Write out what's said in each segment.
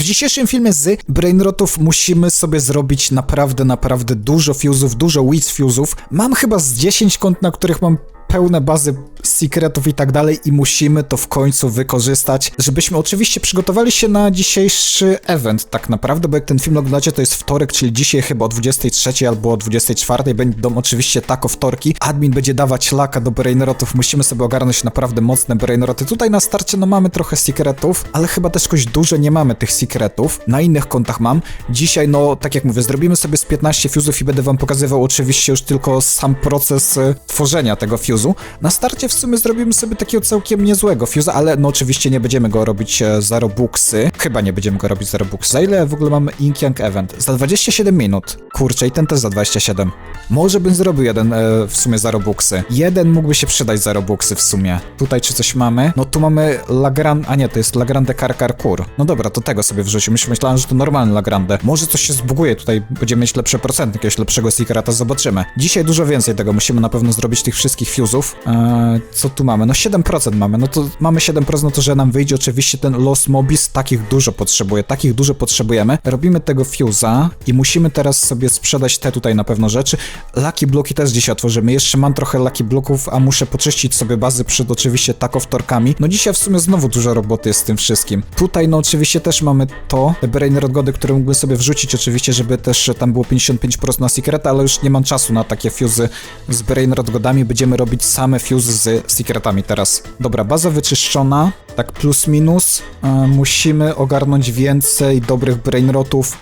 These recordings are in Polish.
W dzisiejszym filmie z Brainrotów musimy sobie zrobić naprawdę, naprawdę dużo fuzów, dużo Wits fuzów. Mam chyba z 10 kont, na których mam pełne bazy secretów i tak dalej i musimy to w końcu wykorzystać, żebyśmy oczywiście przygotowali się na dzisiejszy event tak naprawdę, bo jak ten film oglądacie to jest wtorek, czyli dzisiaj chyba o 23 albo o 24 będą oczywiście tako wtorki. Admin będzie dawać laka do brainrotów, musimy sobie ogarnąć naprawdę mocne brainroty. Tutaj na starcie no mamy trochę secretów, ale chyba też jakoś dużo nie mamy tych secretów. Na innych kontach mam. Dzisiaj no tak jak mówię, zrobimy sobie z 15 fuzów i będę wam pokazywał oczywiście już tylko sam proces e, tworzenia tego fuzu. Na starcie w sumie zrobimy sobie takiego całkiem niezłego fuza, ale no oczywiście nie będziemy go robić e, za robuxy. Chyba nie będziemy go robić za robuxy. Za ile w ogóle mamy Ink Yang Event? Za 27 minut. Kurczę, i ten też za 27. Może bym zrobił jeden e, w sumie za robuxy. Jeden mógłby się przydać za robuxy w sumie. Tutaj czy coś mamy? No tu mamy Lagrand... A nie, to jest Lagrande Karkarkur. No dobra, to tego sobie wrzucił. Myśl- Myślałem, że to normalny Lagrande. Może coś się zbuguje tutaj, będziemy mieć lepsze procenty, jakiegoś lepszego secreta, zobaczymy. Dzisiaj dużo więcej tego musimy na pewno zrobić, tych wszystkich fuzów. Eee, co tu mamy? No 7% mamy, no to mamy 7%, no to że nam wyjdzie oczywiście ten Los Mobis, takich dużo potrzebuje, takich dużo potrzebujemy. Robimy tego fuza i musimy teraz sobie sprzedać te tutaj na pewno rzeczy. Lucky bloki też dzisiaj otworzymy. Jeszcze mam trochę lucky bloków, a muszę poczyścić sobie bazy przed oczywiście takowtorkami. No dzisiaj w sumie znowu dużo roboty jest z tym wszystkim. Tutaj no oczywiście też mamy to, te Brain Rod które mógłbym sobie wrzucić oczywiście, żeby też tam było 55% na secreta, ale już nie mam czasu na takie fuzy z Brain Rod godami. Będziemy robić same fuse z secretami teraz. Dobra, baza wyczyszczona, tak plus minus. E, musimy ogarnąć więcej dobrych brainrotów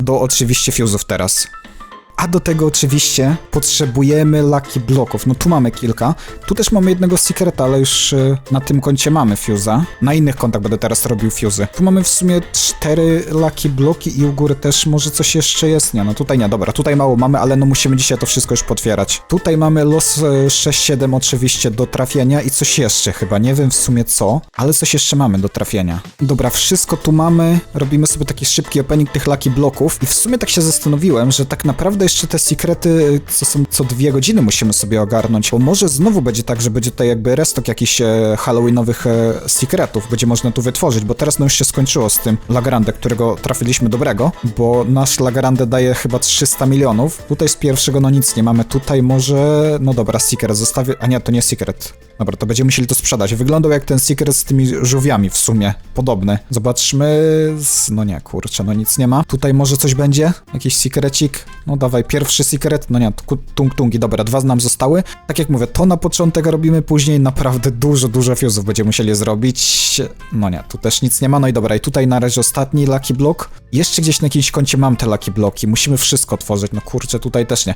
do oczywiście fuse'ów teraz. A do tego oczywiście potrzebujemy lucky bloków. No tu mamy kilka. Tu też mamy jednego secreta, ale już y, na tym koncie mamy fuse'a. Na innych kontach będę teraz robił fuse'y. Tu mamy w sumie cztery lucky bloki i u góry też może coś jeszcze jest. Nie, no tutaj nie, dobra, tutaj mało mamy, ale no musimy dzisiaj to wszystko już potwierać. Tutaj mamy los y, 6-7 oczywiście do trafienia i coś jeszcze chyba, nie wiem w sumie co, ale coś jeszcze mamy do trafienia. Dobra, wszystko tu mamy. Robimy sobie taki szybki opening tych lucky bloków i w sumie tak się zastanowiłem, że tak naprawdę jeszcze te sekrety, co są co dwie godziny musimy sobie ogarnąć, bo może znowu będzie tak, że będzie tutaj jakby restok jakichś e, halloweenowych e, secretów, będzie można tu wytworzyć, bo teraz no już się skończyło z tym Lagrande, którego trafiliśmy dobrego, bo nasz Lagrande daje chyba 300 milionów. Tutaj z pierwszego no nic nie mamy, tutaj może, no dobra, secret zostawię, a nie, to nie secret. Dobra, to będziemy musieli to sprzedać. Wyglądał jak ten secret z tymi żółwiami w sumie, podobny. Zobaczmy, no nie, kurczę, no nic nie ma. Tutaj może coś będzie? Jakiś secrecik? No dawaj, pierwszy secret, no nie, tu- tung tungi, dobra, dwa nam zostały. Tak jak mówię, to na początek robimy, później naprawdę dużo, dużo fuzów będziemy musieli zrobić. No nie, tu też nic nie ma, no i dobra, i tutaj na razie ostatni lucky block. Jeszcze gdzieś na jakimś koncie mam te lucky bloki, musimy wszystko tworzyć, no kurczę, tutaj też nie.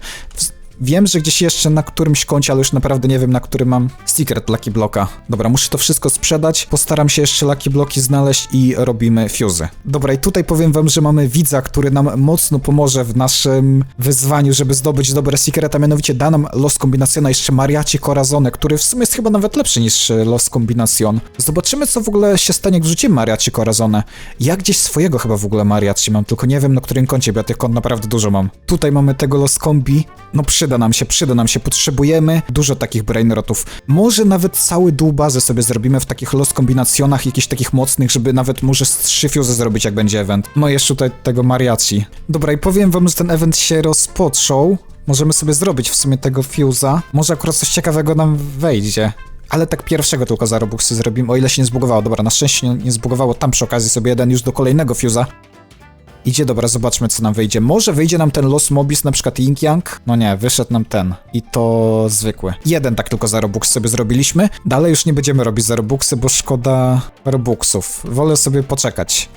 Wiem, że gdzieś jeszcze na którymś koncie, ale już naprawdę nie wiem, na którym mam secret Lucky Blocka. Dobra, muszę to wszystko sprzedać, postaram się jeszcze Lucky Blocki znaleźć i robimy fuzy. Dobra, i tutaj powiem wam, że mamy widza, który nam mocno pomoże w naszym wyzwaniu, żeby zdobyć dobre secreta, mianowicie da nam Los Combinaciona jeszcze Mariachi Corazone, który w sumie jest chyba nawet lepszy niż Los Combinacion. Zobaczymy, co w ogóle się stanie, jak wrzucimy Mariachi Corazone. Ja gdzieś swojego chyba w ogóle Mariachi mam, tylko nie wiem na którym koncie, bo ja tych kont naprawdę dużo mam. Tutaj mamy tego Los Combi, no przyda nam się, przyda nam się, potrzebujemy dużo takich brainrotów. Może nawet cały dół bazy sobie zrobimy w takich los kombinacjonach, jakichś takich mocnych, żeby nawet może z trzy fuse zrobić, jak będzie event. No jeszcze tutaj tego mariachi. Dobra, i powiem wam, że ten event się rozpoczął. Możemy sobie zrobić w sumie tego fuse'a. Może akurat coś ciekawego nam wejdzie. Ale tak pierwszego tylko za Robuxy zrobimy, o ile się nie zbugowało. Dobra, na szczęście nie, nie zbugowało. Tam przy okazji sobie jeden już do kolejnego fuse'a. Idzie, dobra, zobaczmy co nam wyjdzie. Może wyjdzie nam ten Los Mobis, na przykład Ying Yang? No nie, wyszedł nam ten. I to zwykły. Jeden tak tylko za Robux sobie zrobiliśmy. Dalej już nie będziemy robić za Robuxy, bo szkoda Robuxów. Wolę sobie poczekać.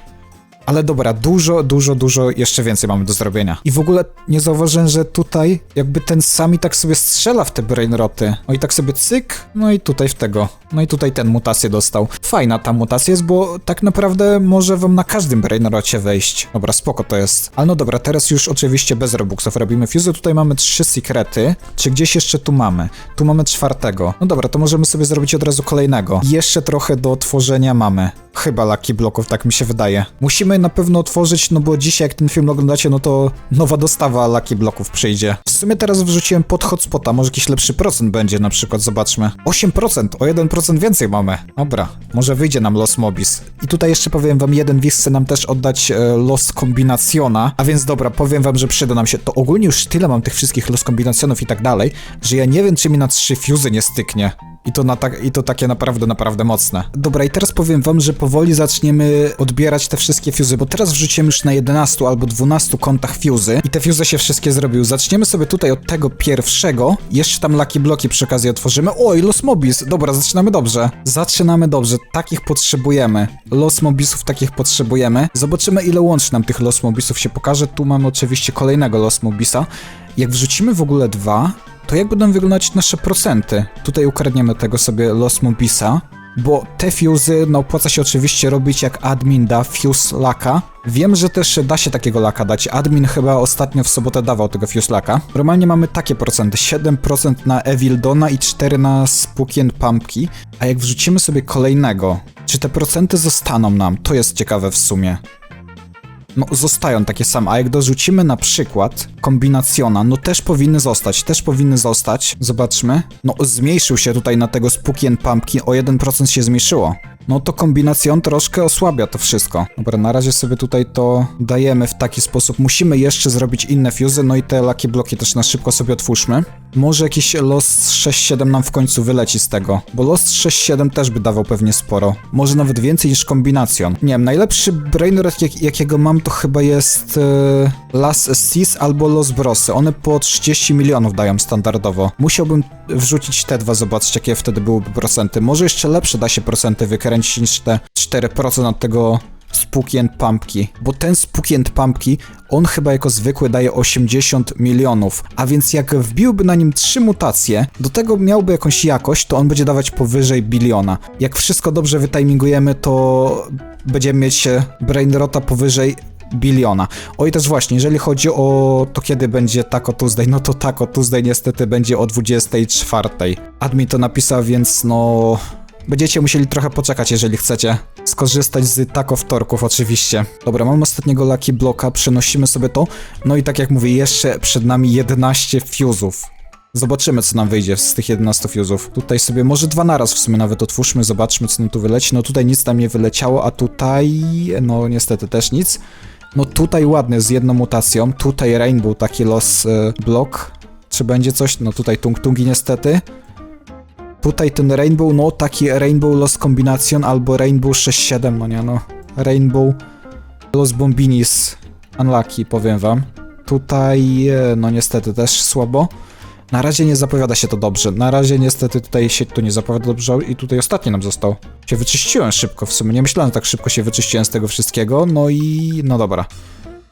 Ale dobra, dużo, dużo, dużo jeszcze więcej mamy do zrobienia. I w ogóle nie zauważyłem, że tutaj jakby ten sami tak sobie strzela w te brainroty. No i tak sobie cyk, no i tutaj w tego. No i tutaj ten mutację dostał. Fajna ta mutacja jest, bo tak naprawdę może wam na każdym brainrocie wejść. Dobra, spoko to jest. Ale no dobra, teraz już oczywiście bez robuxów robimy fuse. Tutaj mamy trzy sekrety. Czy gdzieś jeszcze tu mamy? Tu mamy czwartego. No dobra, to możemy sobie zrobić od razu kolejnego. Jeszcze trochę do tworzenia mamy. Chyba Lucky Bloków, tak mi się wydaje. Musimy na pewno otworzyć, no bo dzisiaj jak ten film oglądacie, no to nowa dostawa Lucky Bloków przyjdzie. W sumie teraz wrzuciłem pod hotspota, może jakiś lepszy procent będzie na przykład, zobaczmy. 8%, o 1% więcej mamy. Dobra, może wyjdzie nam Los Mobis. I tutaj jeszcze powiem wam, jeden wiz chce nam też oddać e, Los Kombinacjona, a więc dobra, powiem wam, że przyda nam się. To ogólnie już tyle mam tych wszystkich Los Kombinacjonów i tak dalej, że ja nie wiem, czy mi na trzy fuzy nie styknie. I to, na tak, I to takie naprawdę, naprawdę mocne. Dobra, i teraz powiem wam, że powoli zaczniemy odbierać te wszystkie fuzy, bo teraz wrzuciłem już na 11 albo 12 kontach fuzy i te fuzy się wszystkie zrobił. Zaczniemy sobie tutaj od tego pierwszego, jeszcze tam Lucky Bloki przy okazji otworzymy. Oj, Los Mobis, dobra, zaczynamy dobrze. Zaczynamy dobrze, takich potrzebujemy. Los Mobisów takich potrzebujemy. Zobaczymy ile łącznie nam tych Los Mobisów się pokaże. Tu mamy oczywiście kolejnego Los Mobisa. Jak wrzucimy w ogóle dwa, to jak będą wyglądać nasze procenty? Tutaj ukradniemy tego sobie Los Mobisa, bo te fuzy, no opłaca się oczywiście robić jak admin da fuse laka. Wiem, że też da się takiego laka dać. Admin chyba ostatnio w sobotę dawał tego fuse laka. Normalnie mamy takie procenty, 7% na Evil Dona i 4 na Spooky Pumpki. A jak wrzucimy sobie kolejnego, czy te procenty zostaną nam? To jest ciekawe w sumie. No, zostają takie same, a jak dorzucimy na przykład kombinacjona, no też powinny zostać, też powinny zostać. Zobaczmy. No, zmniejszył się tutaj na tego Spooky and Pumpkin, o 1% się zmniejszyło. No to kombinacjon troszkę osłabia to wszystko. Dobra, na razie sobie tutaj to dajemy w taki sposób. Musimy jeszcze zrobić inne fuzy, no i te lucky bloki też na szybko sobie otwórzmy. Może jakiś Lost 6-7 nam w końcu wyleci z tego, bo Lost 6-7 też by dawał pewnie sporo. Może nawet więcej niż kombinacjon. Nie wiem, najlepszy brainrot jak, jakiego mam to chyba jest e, Las Seas albo Los Brosy. One po 30 milionów dają standardowo. Musiałbym wrzucić te dwa, zobaczyć jakie wtedy byłyby procenty. Może jeszcze lepsze da się procenty wykręcić niż te 4% od tego Spooky and Pumpki, bo ten Spooky and Pumpki, on chyba jako zwykły daje 80 milionów, a więc jak wbiłby na nim trzy mutacje, do tego miałby jakąś jakość, to on będzie dawać powyżej biliona. Jak wszystko dobrze wytimingujemy, to będziemy mieć e, Brainrota powyżej biliona. Oj, też właśnie, jeżeli chodzi o to, kiedy będzie Taco Tuesday, no to Taco Tuesday niestety będzie o 24. Admin to napisał, więc no... Będziecie musieli trochę poczekać, jeżeli chcecie skorzystać z taco wtorków oczywiście. Dobra, mam ostatniego Lucky Bloka, przenosimy sobie to. No i tak jak mówię, jeszcze przed nami 11 fuzów. Zobaczymy, co nam wyjdzie z tych 11 fuzów. Tutaj sobie może dwa naraz w sumie nawet otwórzmy, zobaczmy, co nam tu wyleci. No tutaj nic tam nie wyleciało, a tutaj... no niestety też nic. No tutaj ładny, z jedną mutacją. Tutaj Rainbow, taki los y, blok. Czy będzie coś? No tutaj Tung Tungi niestety. Tutaj ten Rainbow, no taki Rainbow Lost Combination albo Rainbow 6-7, no nie no. Rainbow Los Bombinis Unlucky, powiem wam. Tutaj, e, no niestety też słabo. Na razie nie zapowiada się to dobrze. Na razie niestety tutaj się to nie zapowiada dobrze i tutaj ostatni nam został. Się wyczyściłem szybko w sumie. Nie myślałem, że tak szybko się wyczyściłem z tego wszystkiego. No i no dobra.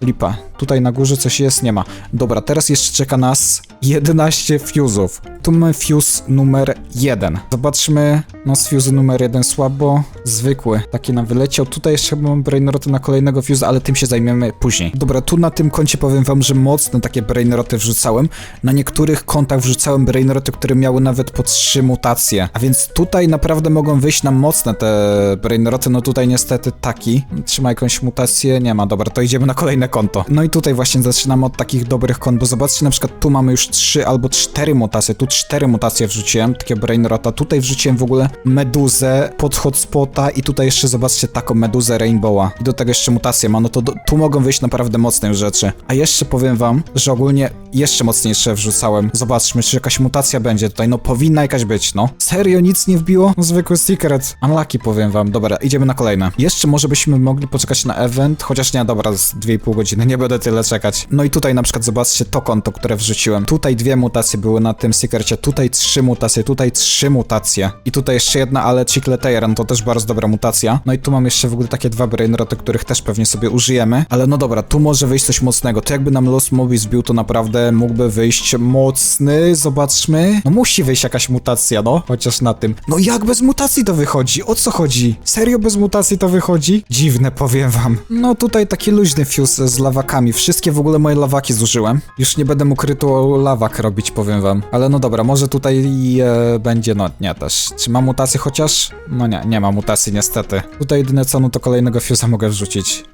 Lipa. Tutaj na górze coś jest, nie ma. Dobra, teraz jeszcze czeka nas 11 fuzów. Tu mamy fuse numer 1. Zobaczmy, no z fuse numer 1 słabo, zwykły. Taki nam wyleciał. Tutaj jeszcze mam brainroty na kolejnego fuse, ale tym się zajmiemy później. Dobra, tu na tym koncie powiem wam, że mocne takie brainroty wrzucałem. Na niektórych kontach wrzucałem brainroty, które miały nawet po 3 mutacje. A więc tutaj naprawdę mogą wyjść nam mocne te brainroty. No tutaj niestety taki. Trzyma jakąś mutację, nie ma. Dobra, to idziemy na kolejne konto. No i tutaj właśnie zaczynamy od takich dobrych kont, bo zobaczcie, na przykład tu mamy już 3 albo 4 mutacje. Tu 4 mutacje wrzuciłem, takie brainrota. Tutaj wrzuciłem w ogóle meduzę pod hotspota i tutaj jeszcze zobaczcie taką meduzę rainbowa. I do tego jeszcze mutację ma, no to do, tu mogą wyjść naprawdę mocne rzeczy. A jeszcze powiem wam, że ogólnie jeszcze mocniejsze wrzucałem. Zobaczmy, czy jakaś mutacja będzie tutaj. No powinna jakaś być, no. Serio nic nie wbiło? No, zwykły secret. Unlucky powiem wam. Dobra, idziemy na kolejne. Jeszcze może byśmy mogli poczekać na event, chociaż nie, dobra, z 2,5 godziny, nie będę tyle czekać. No i tutaj na przykład zobaczcie to konto, które wrzuciłem. Tutaj dwie mutacje były na tym secrecie, tutaj trzy mutacje, tutaj trzy mutacje. I tutaj jeszcze jedna, ale Chicletaran to też bardzo dobra mutacja. No i tu mam jeszcze w ogóle takie dwa brainroty, których też pewnie sobie użyjemy. Ale no dobra, tu może wyjść coś mocnego. To jakby nam Los Mobis zbił, to naprawdę mógłby wyjść mocny. Zobaczmy. No musi wyjść jakaś mutacja, no. Chociaż na tym. No jak bez mutacji to wychodzi? O co chodzi? Serio bez mutacji to wychodzi? Dziwne, powiem wam. No tutaj taki luźny fuse z lawakami. Wszystkie w ogóle moje lawaki zużyłem. Już nie będę mógł rytuał lawak robić, powiem wam. Ale no dobra, może tutaj e, będzie, no nie też. Czy mam mutację chociaż? No nie, nie ma mutacji niestety. Tutaj jedyne co, no to kolejnego fuse'a mogę wrzucić.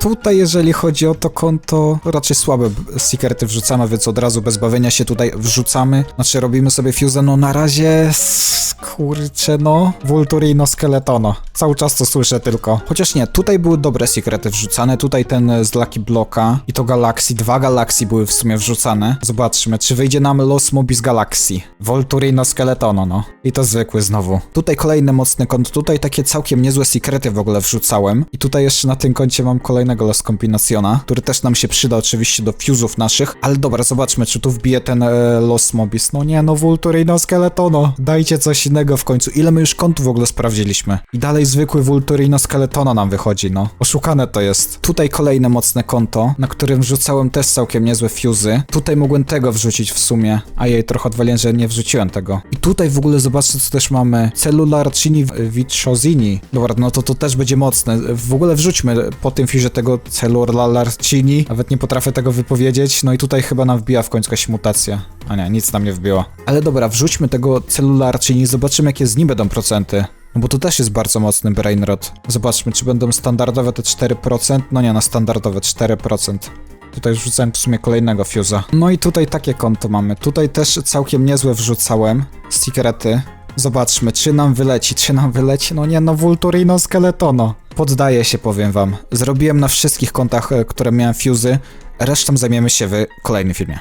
Tutaj, jeżeli chodzi o to konto, raczej słabe sekrety wrzucamy, więc od razu bez bawienia się tutaj wrzucamy. Znaczy, robimy sobie fuse, no na razie. Kurczę, no. Vulturino Skeletono. Cały czas to słyszę tylko. Chociaż nie, tutaj były dobre sekrety wrzucane. Tutaj ten e, z Lucky Blocka i to Galaxy. Dwa Galaxy były w sumie wrzucane. Zobaczmy, czy wyjdzie nam Los Mobis Galaxy. Volturino Skeletono, no. I to zwykły znowu. Tutaj kolejny mocny kąt. Tutaj takie całkiem niezłe sekrety w ogóle wrzucałem. I tutaj jeszcze na tym koncie mam kolejnego Los Combinaciona, który też nam się przyda oczywiście do fuzów naszych. Ale dobra, zobaczmy, czy tu wbije ten e, Los Mobis. No nie, no Vulturino Skeletono. Dajcie coś innego w końcu. Ile my już kontów w ogóle sprawdziliśmy? I dalej zwykły Vulturino Skeletona nam wychodzi, no. Oszukane to jest. Tutaj kolejne mocne konto, na którym wrzucałem też całkiem niezłe fuzy. Tutaj mogłem tego wrzucić w sumie, a jej trochę odwaliłem, że nie wrzuciłem tego. I tutaj w ogóle zobaczcie, co też mamy. Cellularcini Vitrzozini. Dobra, no to to też będzie mocne. W ogóle wrzućmy po tym fuzie tego Cellularcini. Nawet nie potrafię tego wypowiedzieć. No i tutaj chyba nam wbija w końcu jakaś mutacja. A nie, nic nam nie wbiło. Ale dobra, wrzućmy tego Cellularcini, zobaczymy jakie z nim będą procenty. No bo to też jest bardzo mocny brainrot. Zobaczmy, czy będą standardowe te 4%. No nie, na standardowe 4%. Tutaj wrzucałem w sumie kolejnego fuse'a. No i tutaj takie konto mamy. Tutaj też całkiem niezłe wrzucałem. Sekrety. Zobaczmy, czy nam wyleci, czy nam wyleci. No nie, no Vulturino Skeletono. Poddaję się, powiem wam. Zrobiłem na wszystkich kontach, e, które miałem fuzy. Resztą zajmiemy się w kolejnym filmie.